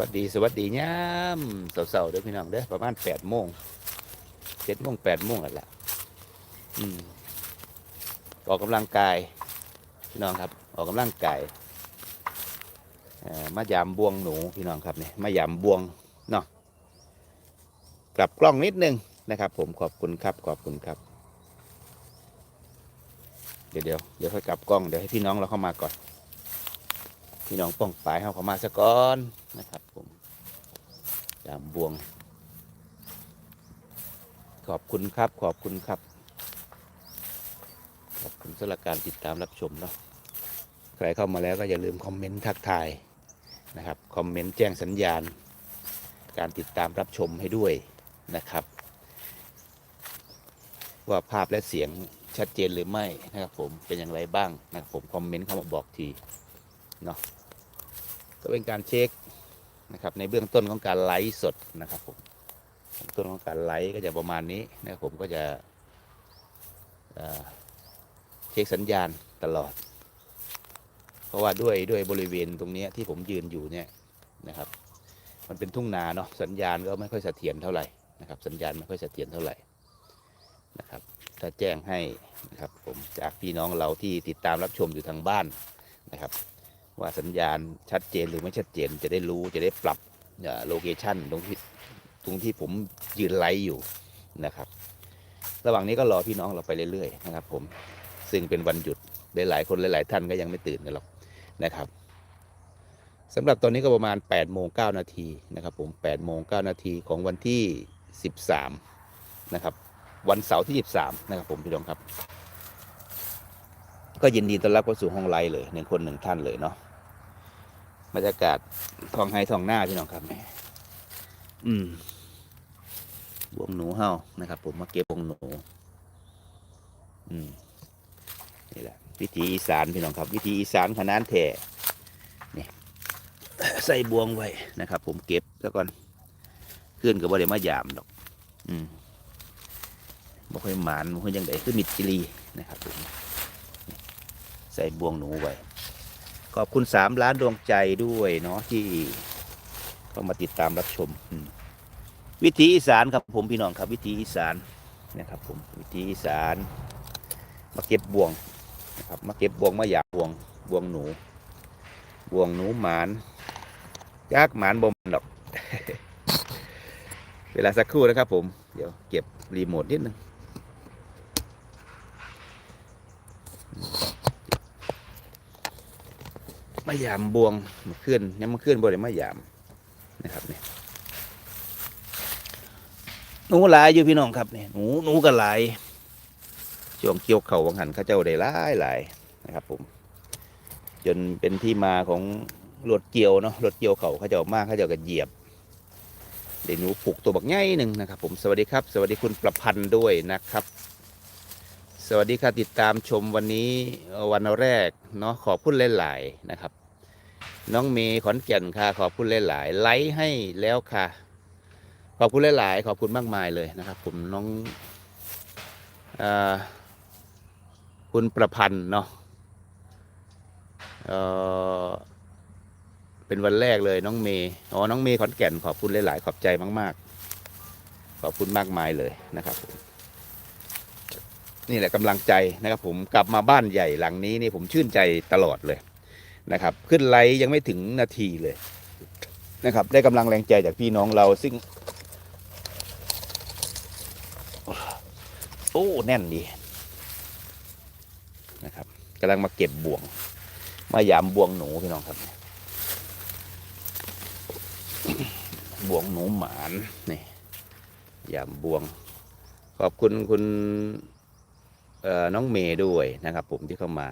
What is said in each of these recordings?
วัสดีสวัสดีย่ามเสาๆเด้อพี่น้องเด้อประมาณแปดโมงเจ็ดโมงแปดโมงกันละอืมออกกำลังกายพี่น้องครับ ออกกำลังกายมายามบวงหนูพี่น้องครับเนี่ยมายามบวงเนาะกลับกล้องนิดนึงนะครับ ผมขอบคุณครับขอบคุณครับ เดี๋ยวเดี๋ยวเดี๋ยวค่อยกลับกล้องเดี๋ยวให้พี่น้องเราเข้ามาก่อน พี่น้องป้องปลายเขาเข้ามาซะก่อนนะครับ ผมยามบวง ขอบคุณครับ ขอบคุณครับ ขอบคุณสำหรับการติดตามรับชมเนาะใครเข้ามาแล้วก็อย่าลืมคอมเมนต์ทักทายนะครับคอมเมนต์แจ้งสัญญาณ การติดตามรับชมให้ด้วยนะครับ ว่าภาพและเสียงชัดเจนหรือไม่นะครับผมเป็นอย่างไรบ้างนะครับผมคอมเมนต์เข้ามาบอกที เนาะก็เป็นการเช็คนะครับในเบื้องต้นของการไลฟ์สดนะครับผมต้นของการไลฟ์ก็จะประมาณนี้นะครับผมก็จะเช็คสัญญาณตลอด เพราะว่าด้วยด้วยบริเวณตรงนี้ที่ผมยืนอยู่เนี่ยนะครับ มันเป็นทุ่งนาเนาะสัญญาณก็ไม่ค่อยเสถียรเท่าไหร่นะครับ สัญญาณไม่ค่อยเสถียรเท่าไหร่นะครับถ้าแจ้งให้นะครับผมจากพี่น้องเราที่ติดตามรับชมอยู่ทางบ้านนะครับ ว่าสัญญาณชัดเจนหรือไม่ชัดเจนจะได้รู้จะได้ปรับโลเคชันตรงที่ตรงที่ผมยืนไลฟ์อยู่นะครับ ระหว่างนี้ก็รอพี่น้องเราไปเรื่อยๆนะครับผมซึ่งเป็นวันหยุดหลายๆคนหลาย ๆ ท่านก็ยังไม่ตื่นกันหรอกนะครับสำหรับตอนนี้ก็ประมาณ8โมง9นาทีนะครับผม8โมง9นาทีของวันที่ 13นะครับวันเสาร์ที่ 13นะครับผมพี่น้องครับ ก็ยินดีต้อนรับเข้าสู่ห้องไลฟ์เลยหนึ่งคนหนึ่งท่านเลยเนาะบรรยากาศทองไฮทองหน้าพี่น้องครับแม่อืมบวงหนูเฮานะครับ ผมมาเก็บบวงหนู อืมนี่แหละวิธีอีสานพี่น้องครับ วิธีอีสานขนานแท่นี่ใส่บวงไว้นะครับ ผมเก็บแล้วก่อนขึ้นกับว่าเดี๋ยวมายามดอก อืมบ่ค่อยหมานบ่ค่อยยังไงคือมิดจิรีนะครับผม ใส่บวงหนูไว้ ขอบคุณสามล้านดวงใจด้วยเนาะที่เข้ามาติดตามรับชม วิถีอีสานครับผมพี่น้องครับ วิถีอีสานนะครับผมวิถีอีสานมาเก็บบวงนะครับมาเก็บบวงมาหยาบบวงบวงหนู บวงหนูหมานยากหมานบ่มนดอกเวลาสักครู่นะครับผม เดี๋ยวเก็บรีโมทนิดนึงายามบวงมาขึ้นยังมาขึ้นบ่ได้มายามนะครับเนี่ยหนูหลายอยู่พี่น้องครับเนี่ยหนูหนูก็หลายช่วงเกี่ยวเข่าวังหันข้าเจ้าได้หลายหลายนะครับ ผม จนเป็นที่มาของรถเกี่ยวเนาะรถเกี่ยวเข่าเขาเจ้ามากเขาเจ้าก็เหยียบเดี๋ยวหนูปลูกตัวบักใหญ่หนึ่งนะครับ ผมสวัสดีครับ สวัสดีคุณประพันธ์ด้วยนะครับ สวัสดีค่ะติดตามชมวันนี้วันแรกเนาะขอบคุณหลายๆนะครับ น้องเมย์ขอนแก่นค่ะ ขอบคุณหลายๆไลค์ให้แล้วค่ะ ขอบคุณหลายๆขอบคุณมากมายเลยนะครับ ผมน้องอคุณประพันธ์เนาะเออเป็นวันแรกเลยน้องเมย์อ๋อน้องเมย์ขอนแก่นขอบคุณหลายๆขอบใจมาก ๆ ขอบคุณมากมายเลยนะครับผมนี่แหละกำลังใจนะครับ ผมกลับมาบ้านใหญ่หลังนี้นี่ผมชื่นใจตลอดเลย นะครับ ขึ้นไลฟ์ยังไม่ถึงนาทีเลยนะครับ ได้กำลังแรงใจจากพี่น้องเราซึ่ง โอ้แน่นดีนะครับกำลังมาเก็บบ่วง มายามบ่วงหนูพี่น้องครับบ่วงหนูหมานนี่ยามบ่วง ขอบคุณคุณน้องเมย์ด้วยนะครับ ผมที่เข้ามา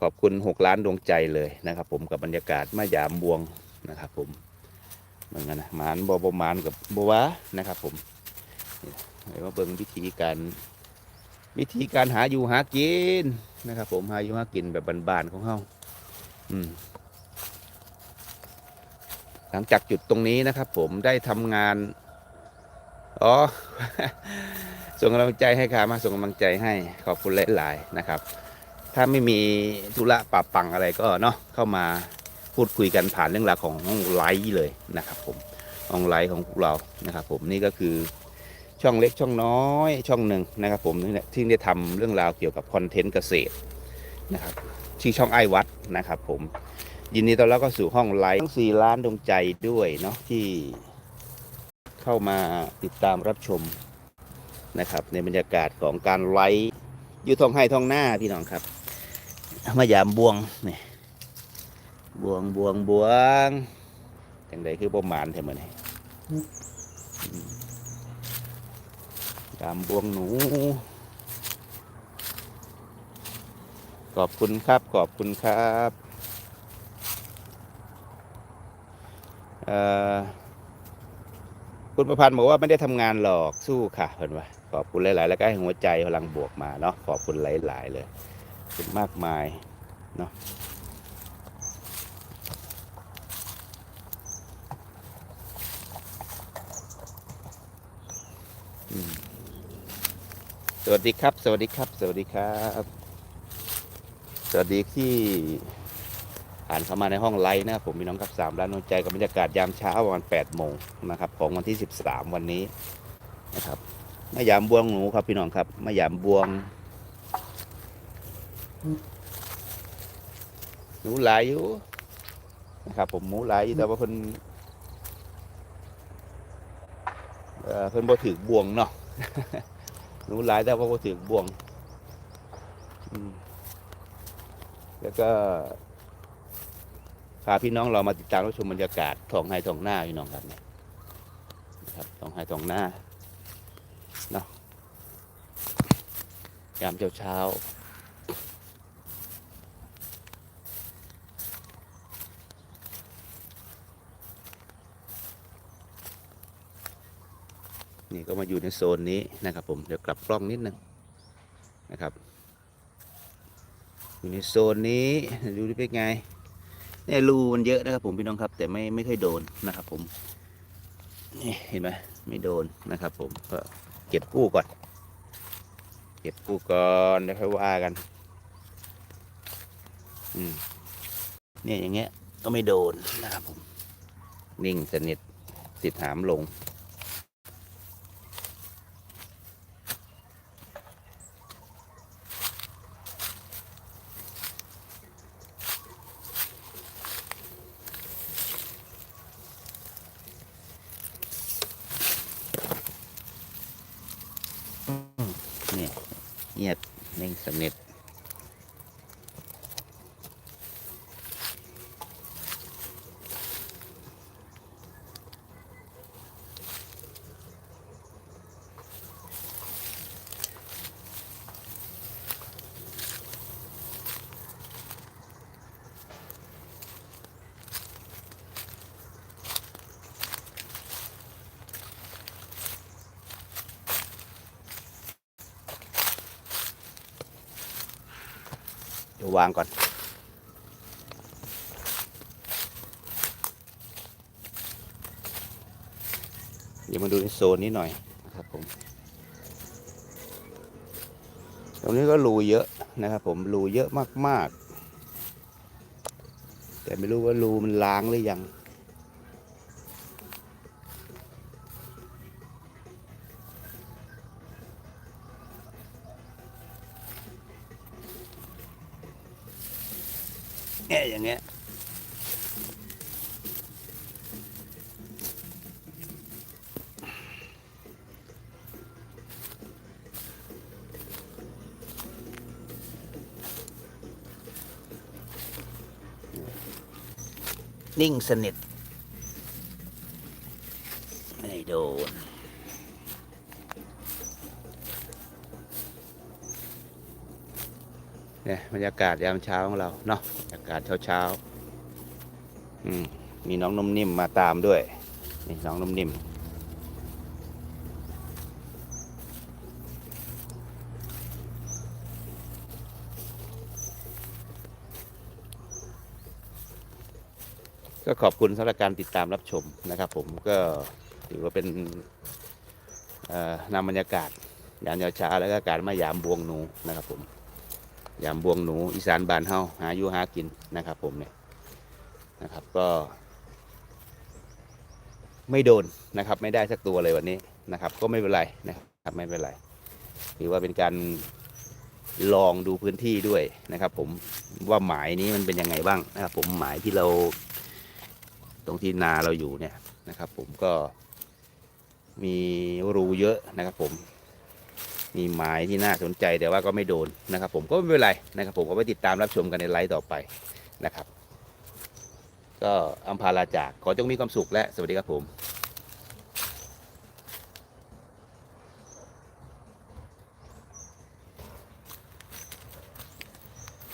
ขอบคุณหกล้านดวงใจเลยนะครับ ผมกับบรรยากาศมายามบวงนะครับ ผมเหมือนกันนะมานบอบมานกับบัวนะครับ ผมนี่เดี๋ยวมาเบิ่งวิธีการวิธีการหาอยู่หากินนะครับ ผมหาอยู่หากินแบบบ้านๆของเฮาอืมหลังจากจุดตรงนี้นะครับ ผมได้ทำงาน อ๋อ ส่งกำลังใจให้ค่ะมาส่งกำลังใจให้ขอบคุณหลายๆนะครับ ถ้าไม่มีธุระปะปังอะไรก็เนาะเข้ามาพูดคุยกันผ่านเรื่องราวของห้องไลฟ์เลยนะครับผมห้องไลฟ์ของพวกเรานะครับ ผมนี่ก็คือช่องเล็กช่องน้อยช่องหนึ่งนะครับ ผมนี่แหละที่ได้ทำเรื่องราวเกี่ยวกับคอนเทนต์เกษตรนะครับชื่อช่องไอวัดนะครับ ผมยินดีต้อนรับเข้าสู่ห้องไลฟ์ทั้งสี่ล้านดวงใจด้วยเนาะที่เข้ามาติดตามรับชมนะครับ ในบรรยากาศของการไลฟ์อยู่ท้องให้ท้องหน้าพี่น้องครับ มายามบวงนี่บวงบวงบวงจังใดคือประมาณเท่านี้ยามบวงหนู ขอบคุณครับ ขอบคุณครับคุณประพันธ์บอกว่าไม่ได้ทำงานหรอกสู้ค่ะเห็นไหมขอบคุณหลาย ๆ แล้วก็ให้หัวใจพลังบวกมาเนาะขอบคุณหลาย ๆ เลย ขอบคุณมากมายเนาะสวัสดีครับ สวัสดีครับ สวัสดีครับ สวัสดีที่อ่านเข้ามาในห้องไลฟ์นะครับผมมีน้องกับสามร้านนวลใจกับบรรยากาศยามเช้าประมาณแปดโมงนะครับ ของวันที่สิบสามวันนี้นะครับมายามบวงหนูครับพี่น้องครับมายามบวง หนูหลายอยู่นะครับผมหมูหลายอยู่แต่ว่าเพิ่นเอ่อเพิ่นบ่ถือบ่วงเนาะหนูหลายแต่ว่าบ่ถือบ่วงแล้วก็พาพี่น้องเรามาติดตามรับชมบรรยากาศท้องไห้ท้องหน้าพี่น้องครับเนี่ยนะครับท้องไห้ท้องหน้าเนาะยามเช้าเช้า นี่ก็มาอยู่ในโซนนี้นะครับผมเดี๋ยวกลับกล้องนิดนึงนะครับ อยู่ในโซนนี้ดูดิเป็นไงเนี่ยรูมันเยอะนะครับผมพี่น้องครับ แต่ไม่ไม่ค่อยโดนนะครับผมนี่เห็นไหมไม่โดนนะครับ ผมก็เก็บกู้ก่อน เก็บกู้ก่อนเดี๋ยวค่อยว่ากันอืมเนี่ยอย่างเงี้ยก็ไม่โดนนะครับผมนิ่งสนิทติดหามลง เนี่ยเงียบนิ่งสำเร็จ วางก่อน เดี๋ยวมาดูในโซนนี้หน่อยนะครับผม ตรงนี้ก็รูเยอะนะครับผม รูเยอะมากๆ แต่ไม่รู้ว่ารูมันล้างหรือยัง อย่างเงี้ยนิ่งสนิทไม่โดน เนี่ยบรรยากาศยามเช้าของเราเนาะบรรยากาศเช้าเช้าๆอืมมีน้องนมนิ่มมาตามด้วยนี่น้องนมนิ่มก็ขอบคุณสำหรับการติดตามรับชมนะครับผมก็ถือว่าเป็นนำบรรยากาศยามเช้าแล้วก็การมายามบวงหนูนะครับผม ยามบวงหนูอีสานบานเฮาหาอยู่หากินนะครับ ผมเนี่ยนะครับก็ ไม่โดนนะครับ ไม่ได้สักตัวเลยวันนี้นะครับ ก็ไม่เป็นไรนะครับไม่เป็นไรถือว่าเป็นการลองดูพื้นที่ด้วยนะครับ ผมว่าหมายนี้มันเป็นยังไงบ้างนะครับ ผมหมายที่เรา ตรงที่นาเราอยู่เนี่ยนะครับ ผมก็มีรูเยอะนะครับ ผม มีหมายที่น่าสนใจแต่ว่าก็ไม่โดนนะครับ ผมก็ไม่เป็นไรนะครับ ผมก็ไปติดตามรับชมกันในไลฟ์ต่อไปนะครับ ก็อัมพาลาจากขอจงมีความสุขและสวัสดีครับผม